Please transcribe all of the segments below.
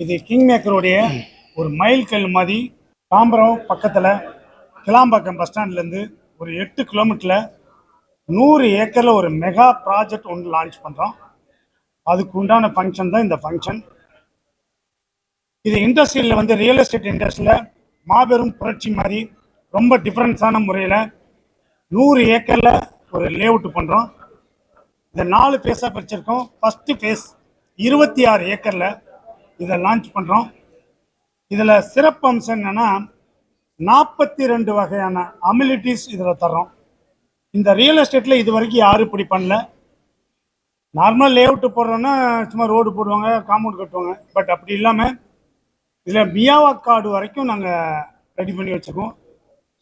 இது கிங் மேக்கருடைய ஒரு மைல் கல் மாதிரி தாம்பரம் பக்கத்தில் கிளாம்பாக்கம் பஸ் ஸ்டாண்ட்லேருந்து ஒரு எட்டு கிலோமீட்டரில் நூறு ஏக்கரில் ஒரு மெகா ப்ராஜெக்ட் ஒன்று லான்ச் பண்ணுறோம் அதுக்கு உண்டான ஃபங்க்ஷன் தான் இந்த ஃபங்க்ஷன் இது இண்டஸ்ட்ரியில் வந்து ரியல் எஸ்டேட் இண்டஸ்ட்ரியில் மாபெரும் புரட்சி மாதிரி ரொம்ப டிஃப்ரென்ஸான முறையில் நூறு ஏக்கரில் ஒரு லேஅவுட் பண்ணுறோம் இந்த நாலு ஃபேஸாக பிரிச்சிருக்கோம். ஃபஸ்ட்டு ஃபேஸ் இருபத்தி ஆறு ஏக்கரில் இதை லான்ச் பண்ணுறோம் இதில் சிறப்பு அம்சம் என்னென்னா நாற்பத்தி ரெண்டு வகையான அமிலிட்டிஸ் இதில் தர்றோம். இந்த ரியல் எஸ்டேட்டில் இது வரைக்கும் யாரும் இப்படி பண்ணல. நார்மல் லேஅவுட்டு போடுறோன்னா சும்மா ரோடு போடுவாங்க காம்பவுண்ட் கட்டுவாங்க. பட் அப்படி இல்லாமல் இதில் மியாவா கார்டு வரைக்கும் நாங்கள் ரெடி பண்ணி வச்சுருக்கோம்.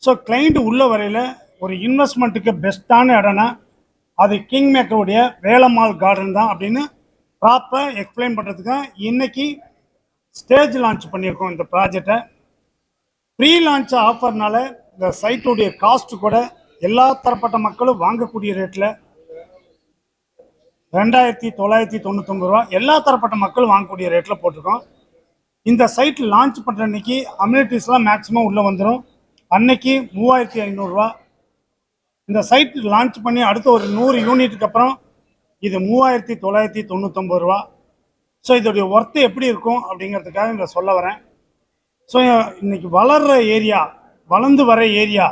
ஸோ கிளைண்ட் உள்ள வரையில் ஒரு இன்வெஸ்ட்மெண்ட்டுக்கு பெஸ்ட்டான இடம்னா அது கிங் மேக்கருடைய வேலம்மாள் கார்டன் தான் அப்படின்னு ப்ராப்பராக எக்ஸ்பிளைன் பண்ணுறதுக்கு இன்னைக்கு ஸ்டேஜ் லான்ச் பண்ணியிருக்கோம் இந்த ப்ராஜெக்டை ப்ரீ லான்ச் ஆஃபர்னால இந்த சைட்டுடைய காஸ்ட் கூட எல்லா தரப்பட்ட மக்களும் வாங்கக்கூடிய ரேட்டில் ரெண்டாயிரத்தி தொள்ளாயிரத்தி தொண்ணூத்தொம்பது ரூபா எல்லா தரப்பட்ட மக்களும் வாங்கக்கூடிய ரேட்டில் போட்டிருக்கோம். இந்த சைட் லான்ச் பண்ணுற அன்னைக்கு அம்யூனிட்டிஸ்லாம் மேக்ஸிமம் உள்ளே வந்துடும் அன்னைக்கு மூவாயிரத்தி ஐநூறுரூவா இந்த சைட் லான்ச் பண்ணி அடுத்த ஒரு நூறு யூனிட்டுக்கு அப்புறம் இது மூவாயிரத்தி தொள்ளாயிரத்தி தொண்ணூத்தொம்பது ரூபா. ஸோ இதோடைய ஒர்த்து எப்படி இருக்கும் அப்படிங்கிறதுக்காக இங்கே சொல்ல வரேன். ஸோ இன்னைக்கு வளர்கிற ஏரியா வளர்ந்து வர ஏரியா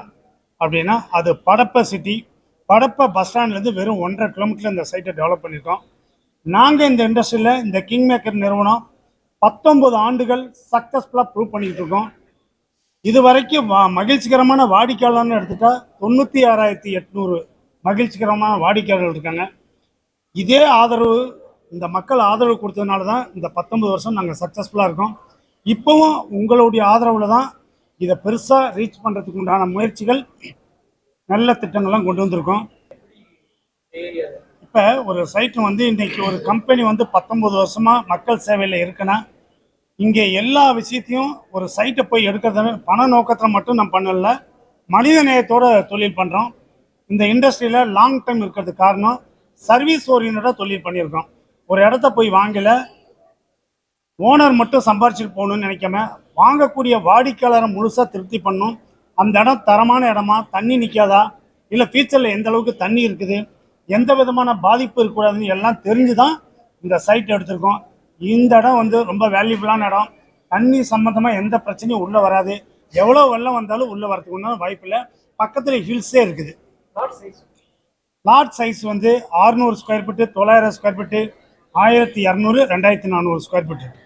அப்படின்னா அது படப்ப சிட்டி படப்ப பஸ் ஸ்டாண்ட்லேருந்து வெறும் ஒன்றரை கிலோமீட்டர் இந்த சைட்டை டெவலப் பண்ணியிருக்கோம் நாங்கள் இந்த இண்டஸ்ட்ரியில் இந்த கிங் மேக்கர் நிறுவனம் பத்தொம்பது ஆண்டுகள் சக்ஸஸ்ஃபுல்லாக ப்ரூவ் பண்ணிக்கிட்டு இருக்கோம். இது வரைக்கும் வா மகிழ்ச்சிகரமான வாடிக்கையாளர்னு எடுத்துட்டால் தொண்ணூற்றி ஆறாயிரத்தி எட்நூறு மகிழ்ச்சிகரமான வாடிக்கையாளர்கள் இருக்காங்க. இதே ஆதரவு இந்த மக்கள் ஆதரவு கொடுத்ததுனால தான் இந்த பத்தொன்பது வருஷம் நாங்கள் சக்ஸஸ்ஃபுல்லாக இருக்கோம். இப்போவும் உங்களுடைய ஆதரவில் தான் இதை பெருசாக ரீச் பண்ணுறதுக்கு உண்டான முயற்சிகள் நல்ல திட்டங்கள்லாம் கொண்டு வந்திருக்கோம். இப்போ ஒரு சைட்டு வந்து இன்றைக்கி ஒரு கம்பெனி வந்து பத்தொம்பது வருஷமாக மக்கள் சேவையில் இருக்குன்னா இங்கே எல்லா விஷயத்தையும் ஒரு சைட்டை போய் எடுக்கிறத பண நோக்கத்தில் மட்டும் நம்ம பண்ணல மனித நேயத்தோட தொழில் பண்ணுறோம் இந்த இண்டஸ்ட்ரியில் லாங் டைம் இருக்கிறதுக்கு காரணம் சர்வீஸ் ஓரியன்டாக தொழில் பண்ணியிருக்கோம். ஒரு இடத்த போய் வாங்கல ஓனர் மட்டும் சம்பாரிச்சுட்டு போகணும்னு நினைக்காம வாங்கக்கூடிய வாடிக்கையாளரை முழுசாக திருப்தி பண்ணணும் அந்த இடம் தரமான இடமா? தண்ணி நிற்காதா இல்லை ஃபியூச்சரில் எந்த அளவுக்கு தண்ணி இருக்குது? எந்த விதமான பாதிப்பு இருக்கக்கூடாதுன்னு எல்லாம் தெரிஞ்சு தான் இந்த சைட் எடுத்திருக்கோம். இந்த இடம் வந்து ரொம்ப வேல்யூபிளான இடம். தண்ணி சம்மந்தமாக எந்த பிரச்சனையும் உள்ளே வராது. எவ்வளோ வெள்ளம் வந்தாலும் உள்ளே வரதுக்கு ஒன்றும் வாய்ப்பு இல்லை. பக்கத்தில் ஹில்ஸே இருக்குது. லாட் சைஸ் வந்து 600 ஸ்கொயர் ஃபீட்டு தொள்ளாயிரம் ஸ்கொயர் ஃபீட்டு ஆயிரத்தி இரநூறு ரெண்டாயிரத்தி நானூறு ஸ்கொயர் ஃபீட்